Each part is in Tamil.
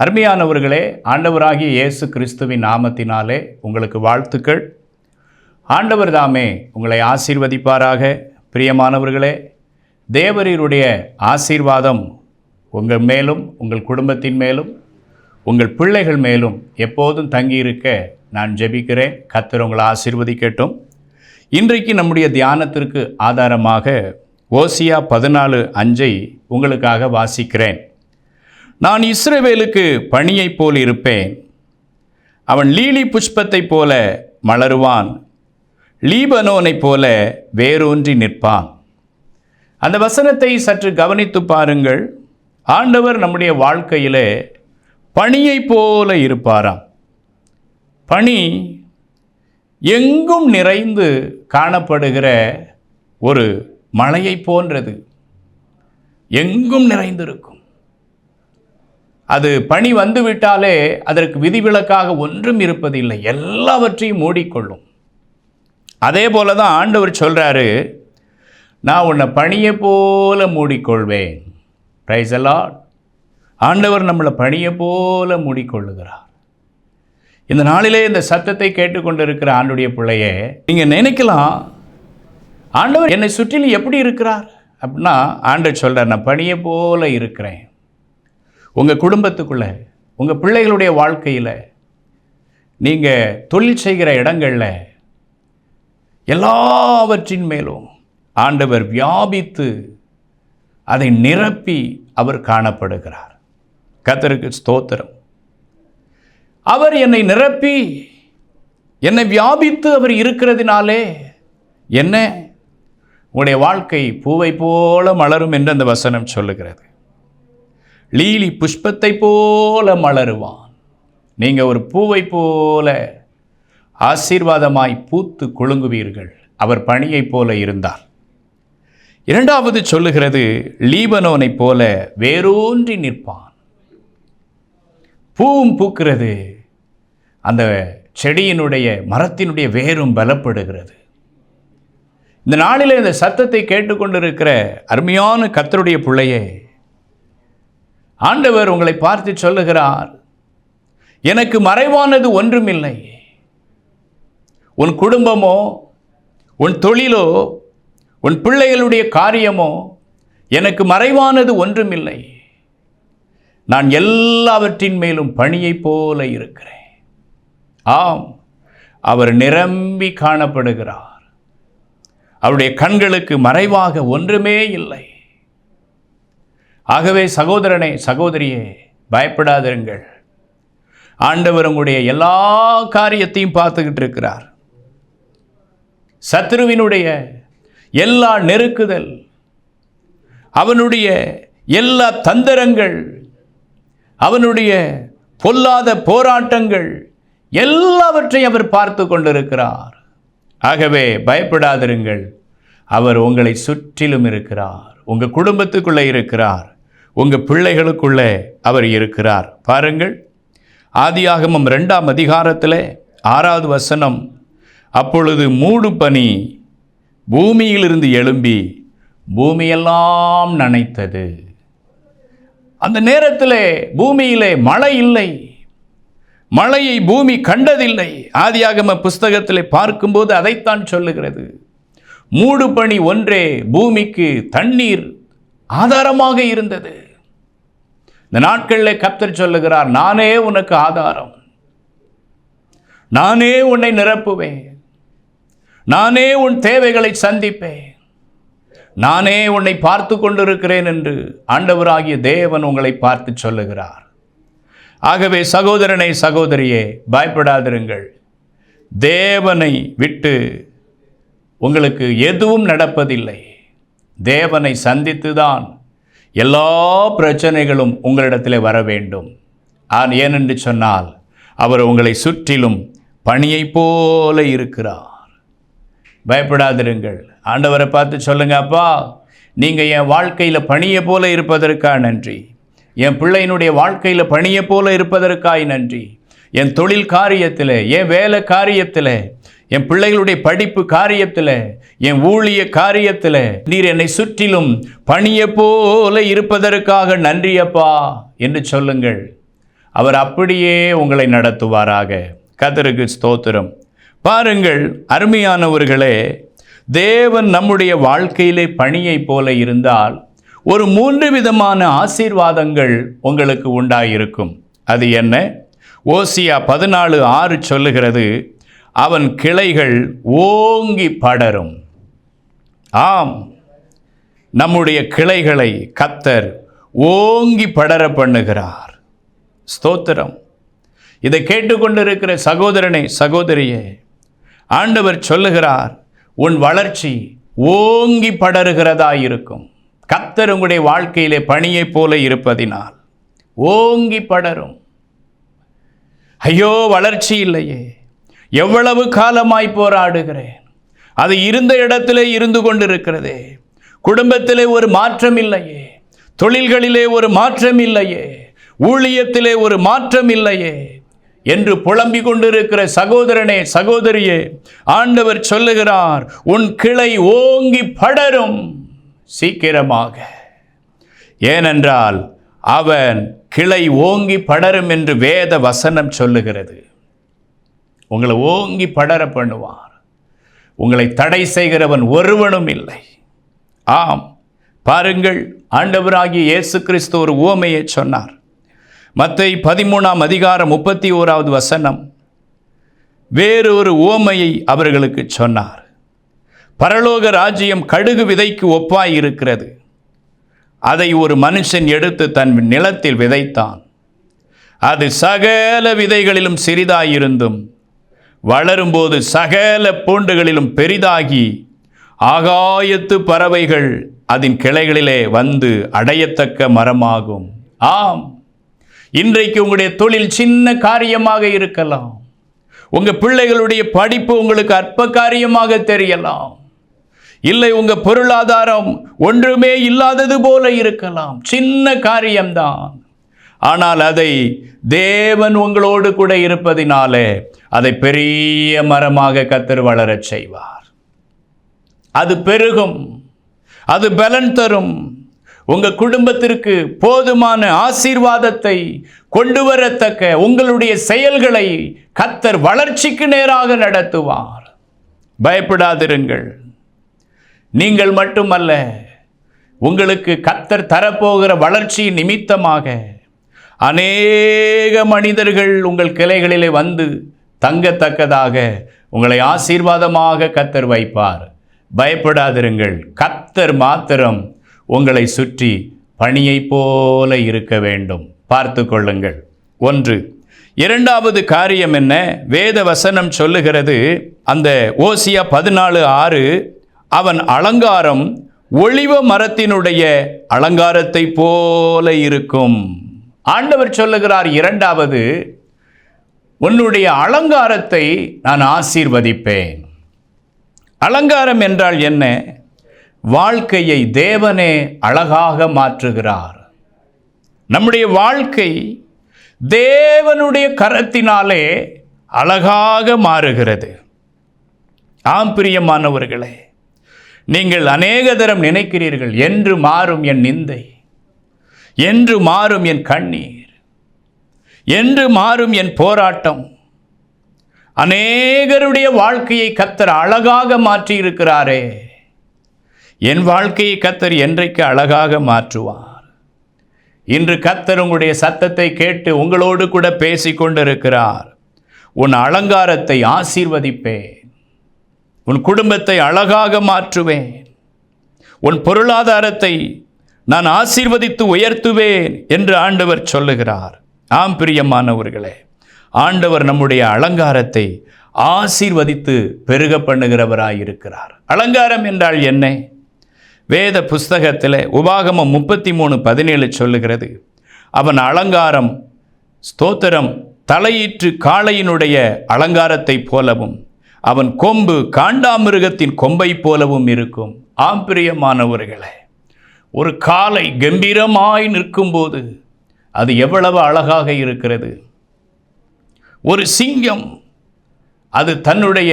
அருமையானவர்களே ஆண்டவராகிய இயேசு கிறிஸ்துவின் நாமத்தினாலே உங்களுக்கு வாழ்த்துக்கள். ஆண்டவர் தாமே உங்களை ஆசீர்வதிப்பாராக. பிரியமானவர்களே தேவரீருடைய ஆசீர்வாதம் உங்கள் மேலும் உங்கள் குடும்பத்தின் மேலும் உங்கள் பிள்ளைகள் மேலும் எப்போதும் தங்கியிருக்க நான் ஜெபிக்கிறேன். கத்தர் உங்களை ஆசீர்வதிக்கட்டும். இன்றைக்கு நம்முடைய தியானத்திற்கு ஆதாரமாக ஓசியா பதினாலு அஞ்சை உங்களுக்காக வாசிக்கிறேன். நான் இஸ்ரவேலுக்கு பணியைப் போல் இருப்பேன். அவன் லீலி புஷ்பத்தைப் போல மலருவான். லீபனோனைப் போல வேரூன்றி நிற்பான். அந்த வசனத்தை சற்று கவனித்து பாருங்கள். ஆண்டவர் நம்முடைய வாழ்க்கையிலே பணியைப் போல இருப்பாராம். பணி எங்கும் நிறைந்து காணப்படுகிற ஒரு மலையைப் போன்றது. எங்கும் நிறைந்திருக்கும். அது பணி வந்துவிட்டாலே அதற்கு விதிவிலக்காக ஒன்றும் இருப்பதில்லை. எல்லாவற்றையும் மூடிக்கொள்ளும். அதே போல தான் ஆண்டவர் சொல்கிறாரு நான் உன்னை பணியை போல மூடிக்கொள்வேன். ப்ரைஸ் அலாட் ஆண்டவர் நம்மளை பணியை போல மூடிக்கொள்ளுகிறார். இந்த நாளிலே இந்த சத்தத்தை கேட்டுக்கொண்டிருக்கிற ஆண்டுடைய பிள்ளையே நீங்கள் நினைக்கலாம் ஆண்டவர் என்னை சுற்றிலும் எப்படி இருக்கிறார்? அப்படின்னா ஆண்டவர் சொல்கிறார் நான் பணியை போல இருக்கிறேன். உங்கள் குடும்பத்துக்குள்ளே உங்கள் பிள்ளைகளுடைய வாழ்க்கையில் நீங்கள் தொழில் செய்கிற இடங்களில் எல்லாவற்றின் மேலும் ஆண்டவர் வியாபித்து அதை நிரப்பி அவர் காணப்படுகிறார். கத்தருக்கு ஸ்தோத்திரம். அவர் என்னை நிரப்பி என்னை வியாபித்து அவர் இருக்கிறதுனாலே என்ன? உங்களுடைய வாழ்க்கை பூவை போல மலரும் என்று அந்த வசனம் சொல்லுகிறது. லீலி புஷ்பத்தை போல மலருவான். நீங்கள் ஒரு பூவை போல ஆசீர்வாதமாய் பூத்து குலுங்குவீர்கள். அவர் பணியைப் போல இருந்தார். இரண்டாவது சொல்லுகிறது லீபனோனைப் போல வேரூன்றி நிற்பான். பூவும் பூக்கிறது. அந்த செடியினுடைய மரத்தினுடைய வேரும் பலப்படுகிறது. இந்த நாளில் இந்த சத்தத்தை கேட்டுக்கொண்டிருக்கிற அருமையான கத்தருடைய பிள்ளையே ஆண்டவர் உங்களை பார்த்து சொல்லுகிறார் எனக்கு மறைவானது ஒன்றுமில்லை. உன் குடும்பமோ உன் தொழிலோ உன் பிள்ளைகளுடைய காரியமோ எனக்கு மறைவானது ஒன்றுமில்லை. நான் எல்லாவற்றின் மேலும் பணியைப் போல இருக்கிறேன். ஆம் அவர் நிரம்பி காணப்படுகிறார். அவருடைய கண்களுக்கு மறைவாக ஒன்றுமே இல்லை. ஆகவே சகோதரனே சகோதரியே பயப்படாதிருங்கள். ஆண்டவர் உங்களுடைய எல்லா காரியத்தையும் பார்த்துக்கிட்டு இருக்கிறார். சத்ருவினுடைய எல்லா நெருக்குதல் அவனுடைய எல்லா தந்திரங்கள் அவனுடைய பொல்லாத போராட்டங்கள் எல்லாவற்றையும் அவர் பார்த்து கொண்டிருக்கிறார். ஆகவே பயப்படாதிருங்கள். அவர் உங்களை சுற்றிலும் இருக்கிறார். உங்கள் குடும்பத்துக்குள்ளே இருக்கிறார். உங்கள் பிள்ளைகளுக்குள்ளே அவர் இருக்கிறார். பாருங்கள் ஆதியாகமம் ரெண்டாம் அதிகாரத்தில் ஆறாவது வசனம் அப்பொழுது மூடு பனி பூமியிலிருந்து எழும்பி பூமியெல்லாம் நனைத்தது. அந்த நேரத்தில் பூமியிலே மழை இல்லை. மழையை பூமி கண்டதில்லை. ஆதியாகம புஸ்தகத்தில் பார்க்கும்போது அதைத்தான் சொல்லுகிறது. மூடு பனி ஒன்றே பூமிக்கு தண்ணீர் ஆதாரமாக இருந்தது. இந்த நாட்களில் கப்தர் சொல்லுகிறார் நானே உனக்கு ஆதாரம். நானே உன்னை நிரப்புவேன். நானே உன் தேவைகளை சந்திப்பேன். நானே உன்னை பார்த்து கொண்டிருக்கிறேன் என்று ஆண்டவராகிய தேவன் உங்களை பார்த்து சொல்லுகிறார். ஆகவே சகோதரனை சகோதரியே பயப்படாதிருங்கள். தேவனை விட்டு உங்களுக்கு எதுவும் நடப்பதில்லை. தேவனை சந்தித்துதான் எல்லா பிரச்சனைகளும் உங்களிடத்தில் வர வேண்டும். ஆன் ஏனென்று சொன்னால் அவர் உங்களை சுற்றிலும் பணியைப் போல இருக்கிறார். பயப்படாதிருங்கள். ஆண்டவரை பார்த்து சொல்லுங்க அப்பா நீங்கள் என் வாழ்க்கையில் பணியை போல இருப்பதற்காக நன்றி. என் பிள்ளையினுடைய வாழ்க்கையில் பணியை போல இருப்பதற்காய் நன்றி. என் தொழில் காரியத்தில் என் வேலை காரியத்தில் என் பிள்ளைகளுடைய படிப்பு காரியத்தில் என் ஊழிய காரியத்தில் நீர் என்னை சுற்றிலும் பணிய போல இருப்பதற்காக நன்றியப்பா என்று சொல்லுங்கள். அவர் அப்படியே உங்களை நடத்துவாராக. கதருக்கு ஸ்தோத்திரம். பாருங்கள் அருமையானவர்களே தேவன் நம்முடைய வாழ்க்கையிலே பணியைப் போல இருந்தால் ஒரு மூன்று விதமான ஆசீர்வாதங்கள் உங்களுக்கு உண்டாயிருக்கும். அது என்ன? ஓசியா பதினாலு ஆறு சொல்லுகிறது அவன் கிளைகள் ஓங்கி படரும். ஆம். நம்முடைய கிளைகளை கத்தர் ஓங்கி படர பண்ணுகிறார். ஸ்தோத்திரம். இதை கேட்டுக்கொண்டிருக்கிற சகோதரனை சகோதரியே ஆண்டவர் சொல்லுகிறார் உன் வளர்ச்சி ஓங்கி படருகிறதா இருக்கும். கத்தர் உங்களுடைய வாழ்க்கையிலே பணியைப் போல இருப்பதினால் ஓங்கி படரும். ஐயோ வளர்ச்சி இல்லையே. எவ்வளவு காலமாய் போராடுகிறேன். அது இருந்த இடத்திலே இருந்து கொண்டிருக்கிறதே. குடும்பத்திலே ஒரு மாற்றம் இல்லையே. தொழில்களிலே ஒரு மாற்றம் இல்லையே. ஊழியத்திலே ஒரு மாற்றம் இல்லையே. என்று புலம்பிக் கொண்டிருக்கிற சகோதரனே சகோதரியே ஆண்டவர் சொல்லுகிறார் உன் கிளை ஓங்கி படரும் சீக்கிரமாக. ஏனென்றால் அவன் கிளை ஓங்கி படரும் என்று வேத வசனம் சொல்லுகிறது. உங்களை ஓங்கி படர பண்ணுவான். உங்களை தடை செய்கிறவன் ஒருவனும் இல்லை. ஆம் பாருங்கள் ஆண்டவராகிய இயேசு கிறிஸ்து ஒரு ஓமையை சொன்னார். மத்தை பதிமூணாம் அதிகாரம் முப்பத்தி ஓராவது வசனம். வேறு ஒரு உவமையை அவர்களுக்கு சொன்னார். பரலோக ராஜ்யம் கடுகு விதைக்கு ஒப்பாய் இருக்கிறது. அதை ஒரு மனுஷன் எடுத்து தன் நிலத்தில் விதைத்தான். அது சகல விதைகளிலும் சிறிதாயிருந்தும் வளரும்போது சகல பூண்டுகளிலும் பெரிதாகி ஆகாயத்து பறவைகள் அதன் கிளைகளிலே வந்து அடையத்தக்க மரமாகும். ஆம். இன்றைக்கு உங்களுடைய தொழில் சின்ன காரியமாக இருக்கலாம். உங்கள் பிள்ளைகளுடைய படிப்பு உங்களுக்கு அற்ப காரியமாக தெரியலாம். இல்லை உங்கள் பொருளாதாரம் ஒன்றுமே இல்லாதது போல இருக்கலாம். சின்ன காரியம்தான். ஆனால் அதை தேவன் உங்களோடு கூட இருப்பதினாலே அதை பெரிய மரமாக கத்தர் வளரச் செய்வார். அது பெருகும். அது பலன் தரும். உங்கள் குடும்பத்திற்கு போதுமான ஆசீர்வாதத்தை கொண்டு வரத்தக்க உங்களுடைய செயல்களை கத்தர் வளர்ச்சிக்கு நேராக நடத்துவார். பயப்படாதிருங்கள். நீங்கள் மட்டுமல்ல உங்களுக்கு கத்தர் தரப்போகிற வளர்ச்சி நிமித்தமாக அநேக மனிதர்கள் உங்கள் கிளைகளிலே வந்து தங்கத்தக்கதாக உங்களை ஆசீர்வாதமாக கத்தர் வைப்பார். பயப்படாதிருங்கள். கத்தர் மாத்திரம் உங்களை சுற்றி பணியைப் போல இருக்க வேண்டும். பார்த்து கொள்ளுங்கள். ஒன்று இரண்டாவது காரியம் என்ன? வேத வசனம் சொல்லுகிறது அந்த ஓசியா பதினாலு ஆறு அவன் அலங்காரம் ஒளிவ மரத்தினுடைய அலங்காரத்தை போல இருக்கும். ஆண்டவர் சொல்லுகிறார் இரண்டாவது உன்னுடைய அலங்காரத்தை நான் ஆசீர்வதிப்பேன். அலங்காரம் என்றால் என்ன? வாழ்க்கையை தேவனே அழகாக மாற்றுகிறார். நம்முடைய வாழ்க்கை தேவனுடைய கரத்தினாலே அழகாக மாறுகிறது. ஆம் பிரியமானவர்களே நீங்கள் அநேக தரம் நினைக்கிறீர்கள் என்று மாறும் என் நிந்தை. என்று மாறும் என் கண்ணீர். என்று மாறும் என் போராட்டம். அநேகருடைய வாழ்க்கையை கத்தர் அழகாக மாற்றி இருக்கிறாரே என் வாழ்க்கையை கத்தர் என்றைக்கு அழகாக மாற்றுவார்? இன்று கத்தர் உங்களுடைய சத்தத்தை கேட்டு உங்களோடு கூட பேசிக்கொண்டிருக்கிறார் உன் அலங்காரத்தை ஆசீர்வதிப்பேன். உன் குடும்பத்தை அழகாக மாற்றுவேன். உன் பொருளாதாரத்தை நான் ஆசீர்வதித்து உயர்த்துவேன் என்று ஆண்டவர் சொல்லுகிறார். ஆம் பிரியமானவர்களே ஆண்டவர் நம்முடைய அலங்காரத்தை ஆசீர்வதித்து பெருக பண்ணுகிறவராயிருக்கிறார். அலங்காரம் என்றால் என்ன? வேத புஸ்தகத்தில் உபாகமம் முப்பத்தி மூணு பதினேழு சொல்லுகிறது அவன் அலங்காரம் ஸ்தோத்திரம் தலையீற்று காளையினுடைய அலங்காரத்தைப் போலவும் அவன் கொம்பு காண்டாமிருகத்தின் கொம்பை போலவும் இருக்கும். ஆம்பிரியமானவர்களே ஒரு காலை கம்பீரமாய் நிற்கும்போது அது எவ்வளவு அழகாக இருக்கிறது. ஒரு சிங்கம் அது தன்னுடைய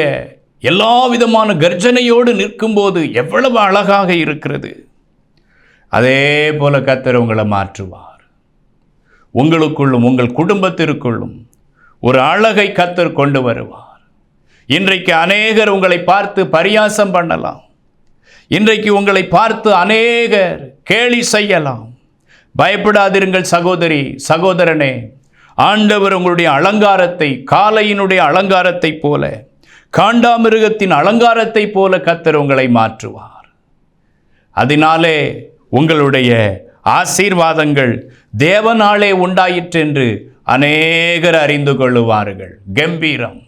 எல்லா விதமான கர்ஜனையோடு நிற்கும்போது எவ்வளவு அழகாக இருக்கிறது. அதே போல கத்தர் உங்களை மாற்றுவார். உங்களுக்குள்ளும் உங்கள் குடும்பத்திற்குள்ளும் ஒரு அழகை கத்தர் கொண்டு வருவார். இன்றைக்கு அநேகர் உங்களை பார்த்து பரியாசம் பண்ணலாம். இன்றைக்கு உங்களை பார்த்து அநேகர் கேலி செய்யலாம். பயப்படாதிருங்கள் சகோதரி சகோதரனே. ஆண்டவர் உங்களுடைய அலங்காரத்தை காலையினுடைய அலங்காரத்தைப் போல காண்டாமிருகத்தின் அலங்காரத்தைப் போல கத்தர் உங்களை மாற்றுவார். அதனாலே உங்களுடைய ஆசீர்வாதங்கள் தேவனாலே உண்டாயிற்று என்று அநேகர் அறிந்து கொள்ளுவார்கள். கம்பீரம்.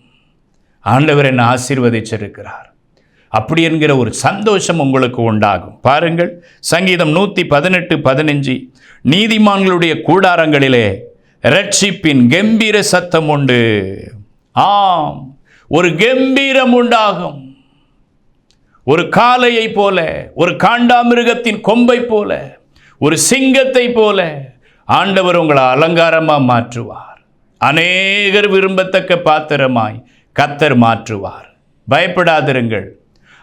ஆண்டவர் என்னை ஆசீர்வதிச்சிருக்கிறார். அப்படி என்கிற ஒரு சந்தோஷம் உங்களுக்கு உண்டாகும். பாருங்கள் சங்கீதம் நூற்றி பதினெட்டு பதினஞ்சு. நீதிமான்களுடைய கூடாரங்களிலே ரட்சிப்பின் கம்பீர சத்தம் உண்டு. ஆம் ஒரு கம்பீரம் உண்டாகும். ஒரு காளையை போல ஒரு காண்டாமிருகத்தின் கொம்பை போல ஒரு சிங்கத்தை போல ஆண்டவர் உங்களை அலங்காரமாக மாற்றுவார். அநேகர் விரும்பத்தக்க பாத்திரமாய் கத்தர் மாற்றுவார். பயப்படாதிருங்கள்.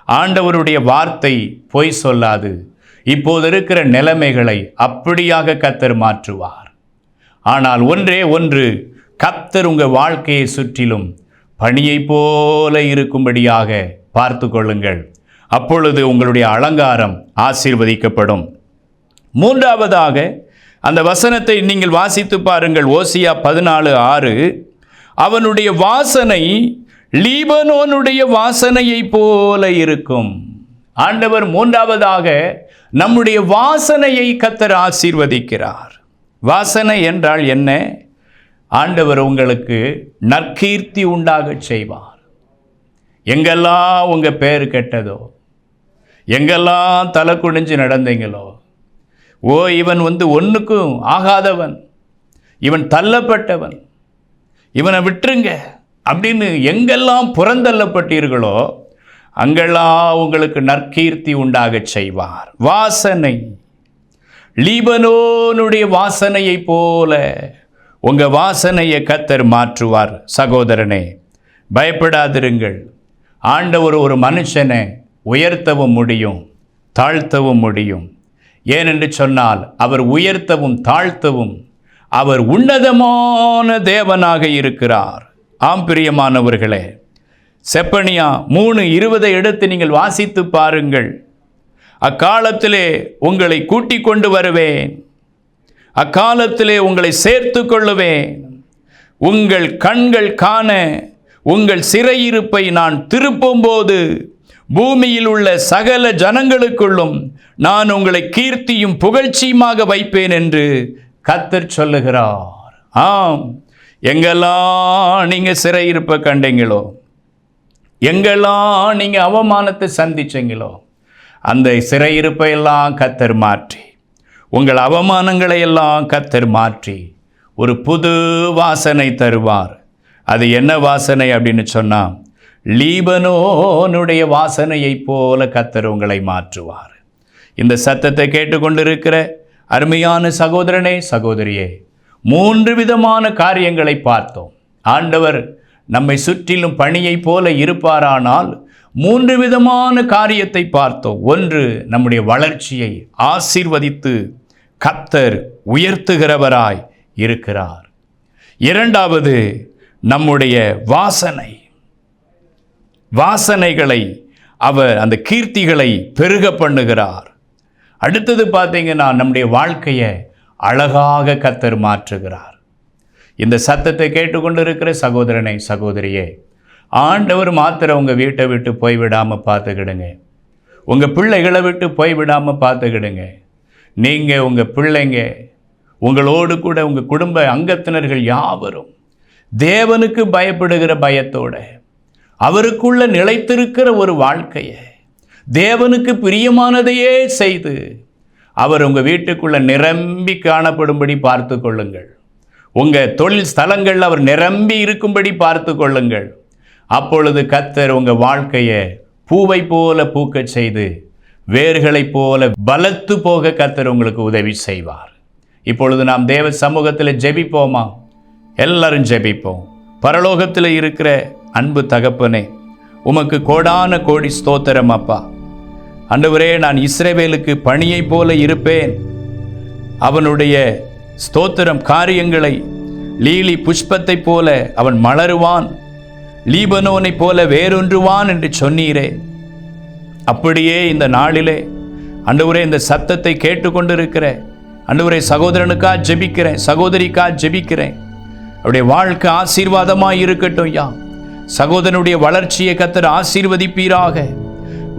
ஆண்டவருடைய வார்த்தை பொய் சொல்லாது. இப்போது இருக்கிற நிலைமைகளை அப்படியாக கத்தர் மாற்றுவார். ஆனால் ஒன்றே ஒன்று கத்தர் உங்கள் வாழ்க்கையை சுற்றிலும் பணியை போல இருக்கும்படியாக பார்த்து கொள்ளுங்கள். அப்பொழுது உங்களுடைய அலங்காரம் ஆசீர்வதிக்கப்படும். மூன்றாவதாக அந்த வசனத்தை நீங்கள் வாசித்து பாருங்கள். ஓசியா பதினாலு ஆறு அவனுடைய வாசனை லீபனோனுடைய வாசனையைப் போல இருக்கும். ஆண்டவர் மூன்றாவதாக நம்முடைய வாசனையை கத்தர் ஆசீர்வதிக்கிறார். வாசனை என்றால் என்ன? ஆண்டவர் உங்களுக்கு நற்கீர்த்தி உண்டாகச் செய்வார். எங்கெல்லாம் உங்கள் பேர் கெட்டதோ? எங்கெல்லாம் தலை குனிஞ்சு நடந்தீங்களோ? ஓ இவன் வந்து ஒன்றுக்கும் ஆகாதவன். இவன் தள்ளப்பட்டவன். இவனை விட்டுருங்க. அப்படின்னு எங்கெல்லாம் புறந்தள்ளப்பட்டீர்களோ அங்கெல்லாம் உங்களுக்கு நற்கீர்த்தி உண்டாகச் செய்வார். வாசனை. லீபனோனுடைய வாசனையைப் போல உங்கள் வாசனையை கத்தர் மாற்றுவார். சகோதரனே பயப்படாதிருங்கள். ஆண்டவர் ஒரு மனுஷனை உயர்த்தவும் முடியும் தாழ்த்தவும் முடியும். ஏனென்று சொன்னால் அவர் உயர்த்தவும் தாழ்த்தவும் அவர் உன்னதமான தேவனாக இருக்கிறார். ஆம் பிரியமானவர்களே செப்பனியா மூணு இருபதை எடுத்து நீங்கள் வாசித்து பாருங்கள். அக்காலத்திலே உங்களை கூட்டி கொண்டு வருவேன். அக்காலத்திலே உங்களை சேர்த்து கொள்ளுவேன். உங்கள் கண்கள் காண உங்கள் சிறையிருப்பை நான் திருப்பும்போது பூமியில் உள்ள சகல ஜனங்களுக்குள்ளும் நான் உங்களை கீர்த்தியும் புகழ்ச்சியுமாக வைப்பேன் என்று கத்தர் சொல்லுகிறார். ஆம். எங்கெல்லாம் நீங்கள் சிறையிருப்பை கண்டீங்களோ எங்கெல்லாம் நீங்கள் அவமானத்தை சந்திச்சீங்களோ அந்த சிறையிருப்பை எல்லாம் கத்தர் மாற்றி உங்கள் அவமானங்களை எல்லாம் கத்தர் மாற்றி ஒரு புது வாசனை தருவார். அது என்ன வாசனை அப்படின்னு சொன்னால் லீபனோனுடைய வாசனையைப் போல கத்தர் உங்களை மாற்றுவார். இந்த சத்தத்தை கேட்டுக்கொண்டிருக்கிற அருமையான சகோதரனே சகோதரியே மூன்று விதமான காரியங்களை பார்த்தோம். ஆண்டவர் நம்மை சுற்றிலும் பணியைப் போல இருப்பாரானால் மூன்று விதமான காரியத்தை பார்த்தோம். ஒன்று நம்முடைய வளர்ச்சியை ஆசீர்வதித்து கத்தர் உயர்த்துகிறவராய் இருக்கிறார். இரண்டாவது நம்முடைய வாசனை. வாசனைகளை அவர் அந்த கீர்த்திகளை பெருக பண்ணுகிறார். அடுத்தது பார்த்தீங்கன்னா நம்முடைய வாழ்க்கையை அழகாக கத்தர் மாற்றுகிறார். இந்த சத்தத்தை கேட்டுக்கொண்டிருக்கிற சகோதரனை சகோதரியே ஆண்டவர் மாத்திரம் உங்கள் வீட்டை விட்டு போய்விடாமல் பார்த்துக்கிடுங்க. உங்கள் பிள்ளைகளை விட்டு போய்விடாமல் பார்த்துக்கிடுங்க. நீங்கள் உங்கள் பிள்ளைங்க உங்களோடு கூட உங்கள் குடும்ப அங்கத்தினர்கள் யாவரும் தேவனுக்கு பயப்படுகிற பயத்தோட அவருக்குள்ள நிலைத்திருக்கிற ஒரு வாழ்க்கையை தேவனுக்கு பிரியமானதையே செய்து அவர் உங்கள் வீட்டுக்குள்ளே நிரம்பி காணப்படும்படி பார்த்து கொள்ளுங்கள். உங்கள் தொழில் ஸ்தலங்களில் அவர் நிரம்பி இருக்கும்படி பார்த்து கொள்ளுங்கள். அப்பொழுது கத்தர் உங்கள் வாழ்க்கையை பூவை போல பூக்கச் செய்து வேர்களைப் போல பலத்து போக கத்தர் உங்களுக்கு உதவி செய்வார். இப்பொழுது நாம் தேவ சமூகத்தில் ஜெபிப்போமா? எல்லாரும் ஜெபிப்போம். பரலோகத்தில் இருக்கிற அன்பு தகப்பனே உமக்கு கோடான கோடி ஸ்தோத்திரம் அப்பா. ஆண்டவரே நான் இஸ்ரேவேலுக்கு பணியைப் போல இருப்பேன். அவனுடைய ஸ்தோத்திரம் காரியங்களை லீலி புஷ்பத்தைப் போல அவன் மலருவான். லீபனோனைப் போல வேறொன்றுவான் என்று சொன்னீரே. அப்படியே இந்த நாளிலே அன்றுவரே இந்த சத்தத்தை கேட்டுக்கொண்டிருக்கிற அன்றுவரே சகோதரனுக்கா ஜெபிக்கிறேன் சகோதரிக்கா ஜெபிக்கிறேன் அவருடைய வாழ்க்கை ஆசீர்வாதமாக இருக்கட்டும் ஐயா. சகோதரனுடைய வளர்ச்சியை கத்தர் ஆசீர்வதிப்பீராக.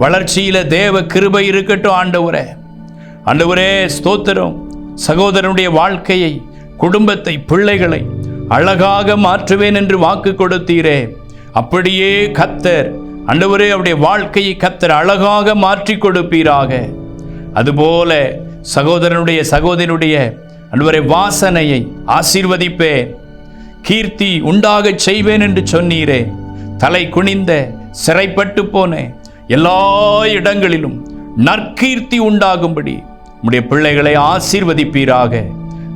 வளர்ச்சியில தேவ கிருபை இருக்கட்டும் ஆண்டவரே. ஆண்டவரே ஸ்தோத்திரம். சகோதரனுடைய வாழ்க்கையை குடும்பத்தை பிள்ளைகளை அழகாக மாற்றுவேன் என்று வாக்கு கொடுத்தீரே. அப்படியே கத்தர் அண்டவரே அவருடைய வாழ்க்கையை கத்தர் அழகாக மாற்றி கொடுப்பீராக. அதுபோல சகோதரனுடைய சகோதரனுடைய அன்பரை வாசனையை ஆசீர்வதிப்பேன் கீர்த்தி உண்டாகச் செய்வேன் என்று சொன்னீரே. தலை குனிந்த சிறைப்பட்டு போனேன் எல்லா இடங்களிலும் நற்கீர்த்தி உண்டாகும்படி உம்முடைய பிள்ளைகளை ஆசீர்வதிப்பீராக.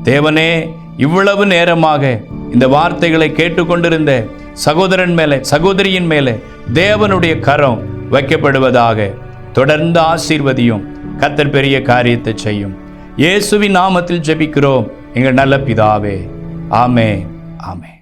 தேவனே இவ்வளவு நேரமாக இந்த வார்த்தைகளை கேட்டுக்கொண்டிருந்த சகோதரன் மேலே சகோதரியின் மேலே தேவனுடைய கரம் வைக்கப்படுவதாக தொடர்ந்து ஆசீர்வதியும் கத்தர் பெரிய காரியத்தை செய்யும். இயேசுவின் நாமத்தில் ஜெபிக்கிறோம். எங்கள் நல்ல பிதாவே. ஆமே ஆமே